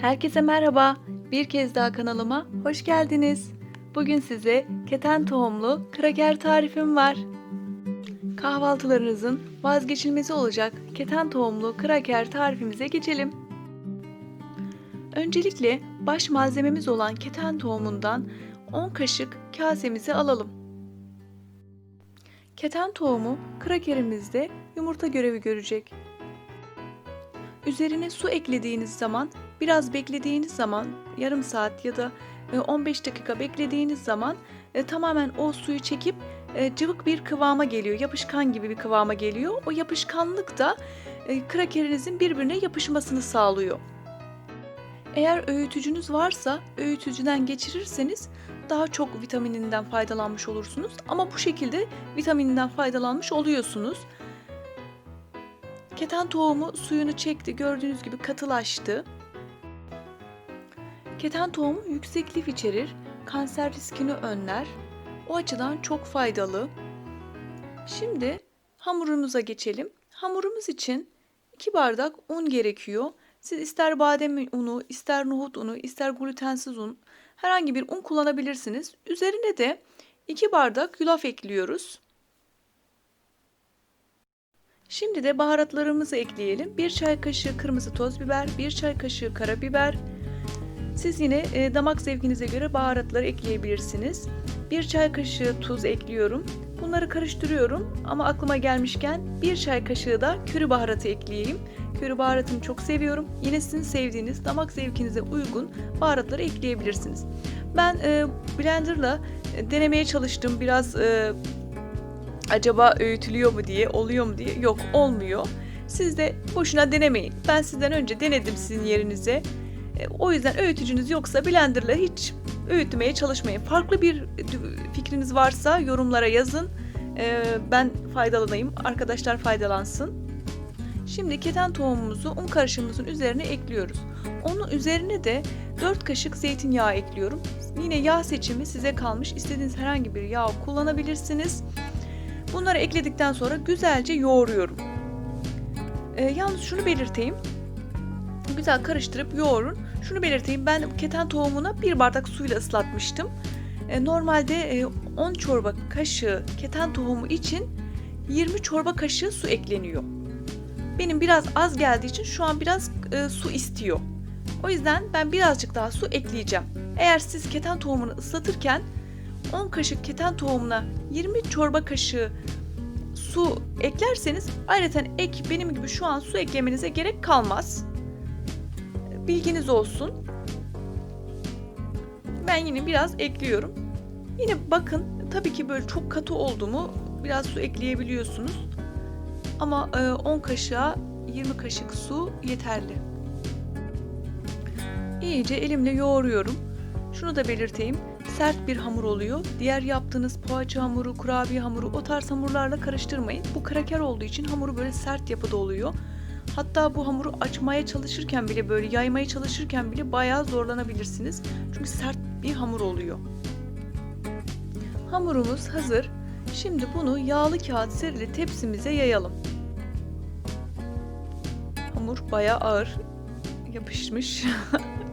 Herkese merhaba. Bir kez daha kanalıma hoş geldiniz. Bugün size keten tohumlu kraker tarifim var. Kahvaltılarınızın vazgeçilmezi olacak keten tohumlu kraker tarifimize geçelim. Öncelikle baş malzememiz olan keten tohumundan 10 kaşık kasemize alalım. Keten tohumu krakerimizde yumurta görevi görecek. Üzerine su eklediğiniz zaman, biraz beklediğiniz zaman, yarım saat ya da e, 15 dakika beklediğiniz zaman e, tamamen o suyu çekip e, cıvık bir kıvama geliyor. Yapışkan gibi bir kıvama geliyor. O yapışkanlık da e, krakerinizin birbirine yapışmasını sağlıyor. Eğer öğütücünüz varsa öğütücüden geçirirseniz daha çok vitamininden faydalanmış olursunuz. Ama bu şekilde vitamininden faydalanmış oluyorsunuz. Keten tohumu suyunu çekti. Gördüğünüz gibi katılaştı. Keten tohumu yüksek lif içerir. Kanser riskini önler. O açıdan çok faydalı. Şimdi hamurumuza geçelim. Hamurumuz için 2 bardak un gerekiyor. Siz ister badem unu, ister nohut unu, ister glutensiz un herhangi bir un kullanabilirsiniz. Üzerine de 2 bardak yulaf ekliyoruz. Şimdi de baharatlarımızı ekleyelim. 1 çay kaşığı kırmızı toz biber, 1 çay kaşığı karabiber. Siz yine e, damak zevkinize göre baharatları ekleyebilirsiniz. 1 çay kaşığı tuz ekliyorum. Bunları karıştırıyorum ama aklıma gelmişken 1 çay kaşığı da köri baharatı ekleyeyim. Köri baharatını çok seviyorum. Yine sizin sevdiğiniz, damak zevkinize uygun baharatları ekleyebilirsiniz. Ben e, blenderla e, denemeye çalıştım. Biraz e, acaba öğütülüyor mu diye, oluyor mu diye. Yok, olmuyor. Siz de boşuna denemeyin. Ben sizden önce denedim sizin yerinize. E, o yüzden öğütücünüz yoksa blenderla hiç öğütmeye çalışmayın. Farklı bir fikriniz varsa yorumlara yazın. E, ben faydalanayım, arkadaşlar faydalansın. Şimdi keten tohumumuzu un karışımımızın üzerine ekliyoruz. Onun üzerine de 4 kaşık zeytinyağı ekliyorum. Yine yağ seçimi size kalmış. İstediğiniz herhangi bir yağ kullanabilirsiniz. Bunları ekledikten sonra güzelce yoğuruyorum. E, yalnız şunu belirteyim. Güzel karıştırıp yoğurun. Şunu belirteyim. Ben keten tohumuna bir bardak suyla ıslatmıştım. E, normalde e, 10 çorba kaşığı keten tohumu için 20 çorba kaşığı su ekleniyor. Benim biraz az geldiği için şu an biraz e, su istiyor. O yüzden ben birazcık daha su ekleyeceğim. Eğer siz keten tohumunu ıslatırken 10 kaşık keten tohumuna 20 çorba kaşığı su eklerseniz ayrıca ek benim gibi şu an su eklemenize gerek kalmaz. Bilginiz olsun. Ben yine biraz ekliyorum. Yine bakın tabii ki böyle çok katı oldu mu biraz su ekleyebiliyorsunuz. Ama 10 kaşığa 20 kaşık su yeterli. İyice elimle yoğuruyorum. Şunu da belirteyim. Sert bir hamur oluyor. Diğer yaptığınız poğaça hamuru, kurabiye hamuru o tarz hamurlarla karıştırmayın. Bu kraker olduğu için hamuru böyle sert yapıda oluyor. Hatta bu hamuru açmaya çalışırken bile böyle yaymaya çalışırken bile bayağı zorlanabilirsiniz. Çünkü sert bir hamur oluyor. Hamurumuz hazır. Şimdi bunu yağlı kağıt serili tepsimize yayalım. Hamur bayağı ağır yapışmış.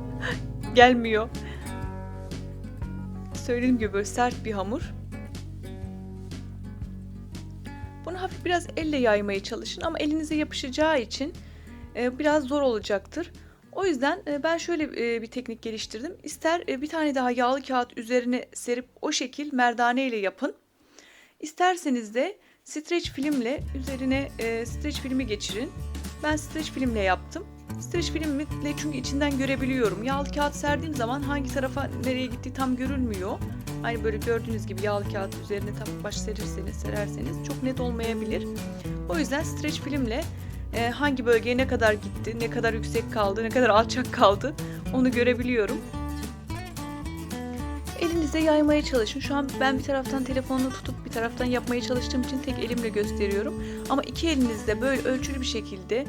Gelmiyor. Söylediğim gibi böyle sert bir hamur. Bunu hafif biraz elle yaymaya çalışın ama elinize yapışacağı için e, biraz zor olacaktır. O yüzden e, ben şöyle e, bir teknik geliştirdim. İster bir tane daha yağlı kağıt üzerine serip o şekil merdane ile yapın. İsterseniz de streç filmle üzerine streç filmi geçirin. Ben streç filmle yaptım. Streç filmle çünkü içinden görebiliyorum. Yağlı kağıt serdiğim zaman hangi tarafa nereye gittiği tam görülmüyor. Aynı böyle gördüğünüz gibi yağlı kağıt üzerine tam baş serirseniz, sererseniz çok net olmayabilir. O yüzden streç filmle e, hangi bölgeye ne kadar gitti, ne kadar yüksek kaldı, ne kadar alçak kaldı onu görebiliyorum. Elinize yaymaya çalışın. Şu an ben bir taraftan telefonunu tutup bir taraftan yapmaya çalıştığım için tek elimle gösteriyorum. Ama iki elinizde böyle ölçülü bir şekilde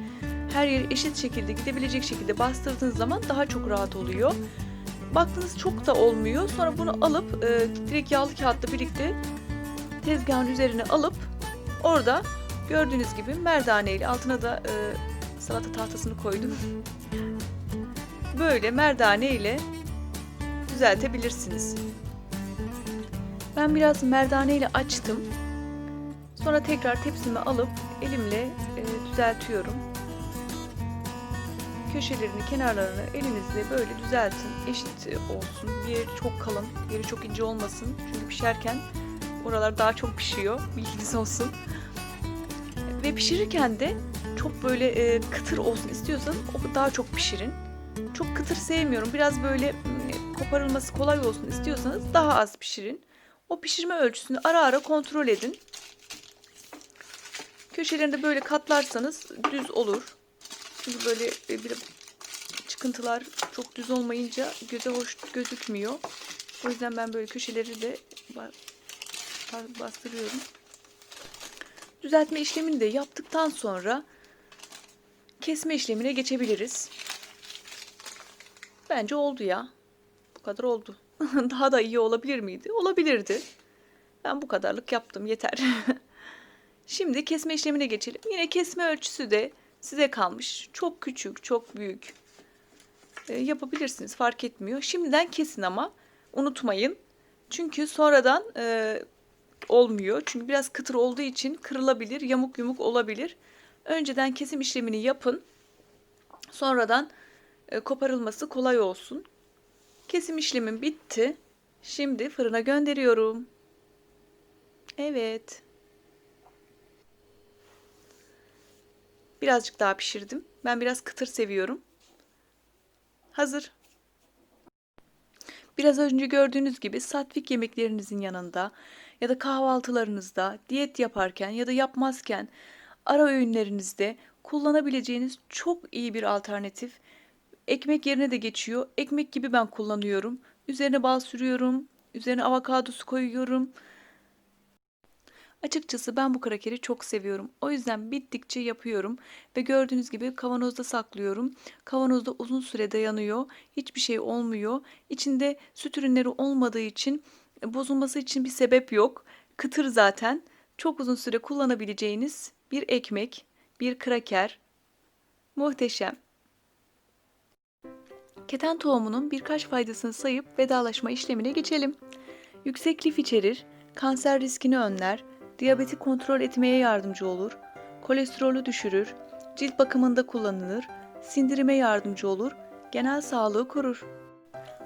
her yeri eşit şekilde gidebilecek şekilde bastırdığınız zaman daha çok rahat oluyor. Baktınız çok da olmuyor. Sonra bunu alıp e, direkt yağlı kağıtla birlikte tezgahın üzerine alıp orada gördüğünüz gibi merdane ile altına da e, salata tahtasını koydum. böyle merdane ile düzeltebilirsiniz. Ben biraz merdane ile açtım. Sonra tekrar tepsimi alıp elimle e, düzeltiyorum. Köşelerini, kenarlarını elinizle böyle düzeltin. Eşit olsun. Bir yeri çok kalın, yeri çok ince olmasın. Çünkü pişerken oralar daha çok pişiyor. Bilginiz olsun. Ve pişirirken de çok böyle e, kıtır olsun istiyorsanız o daha çok pişirin. Çok kıtır sevmiyorum. Biraz böyle mm, koparılması kolay olsun istiyorsanız daha az pişirin. O pişirme ölçüsünü ara ara kontrol edin. Köşelerinde böyle katlarsanız düz olur. Çünkü böyle e, bir çıkıntılar çok düz olmayınca göze hoş gözükmüyor. O yüzden ben böyle köşeleri de ba- ba- bastırıyorum. Düzeltme işlemini de yaptıktan sonra kesme işlemine geçebiliriz. Bence oldu ya. Bu kadar oldu. Daha da iyi olabilir miydi? Olabilirdi. Ben bu kadarlık yaptım yeter. Şimdi kesme işlemine geçelim. Yine kesme ölçüsü de size kalmış. Çok küçük, çok büyük. E, yapabilirsiniz fark etmiyor. Şimdiden kesin ama unutmayın. Çünkü sonradan e, olmuyor. Çünkü biraz kıtır olduğu için kırılabilir, yamuk yumuk olabilir. Önceden kesim işlemini yapın. Sonradan e, koparılması kolay olsun. Kesim işlemim bitti. Şimdi fırına gönderiyorum. Evet. Birazcık daha pişirdim. Ben biraz kıtır seviyorum. Hazır. Biraz önce gördüğünüz gibi satvik yemeklerinizin yanında ya da kahvaltılarınızda, diyet yaparken ya da yapmazken ara öğünlerinizde kullanabileceğiniz çok iyi bir alternatif. Ekmek yerine de geçiyor. Ekmek gibi ben kullanıyorum. Üzerine bal sürüyorum. Üzerine avokadosu koyuyorum. Açıkçası ben bu krakeri çok seviyorum. O yüzden bittikçe yapıyorum ve gördüğünüz gibi kavanozda saklıyorum. Kavanozda uzun süre dayanıyor. Hiçbir şey olmuyor. İçinde süt ürünleri olmadığı için e, bozulması için bir sebep yok. Kıtır zaten. Çok uzun süre kullanabileceğiniz bir ekmek, bir kraker. Muhteşem. Keten tohumunun birkaç faydasını sayıp vedalaşma işlemine geçelim. Yüksek lif içerir, kanser riskini önler, diyabeti kontrol etmeye yardımcı olur, kolesterolü düşürür, cilt bakımında kullanılır, sindirime yardımcı olur, genel sağlığı korur.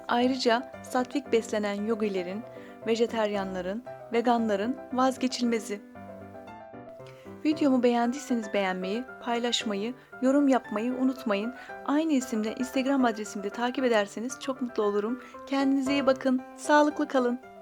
Ayrıca satvik beslenen yogilerin, vejeteryanların, veganların vazgeçilmezi. Videomu beğendiyseniz beğenmeyi, paylaşmayı, yorum yapmayı unutmayın. Aynı isimde Instagram adresimde takip ederseniz çok mutlu olurum. Kendinize iyi bakın, sağlıklı kalın.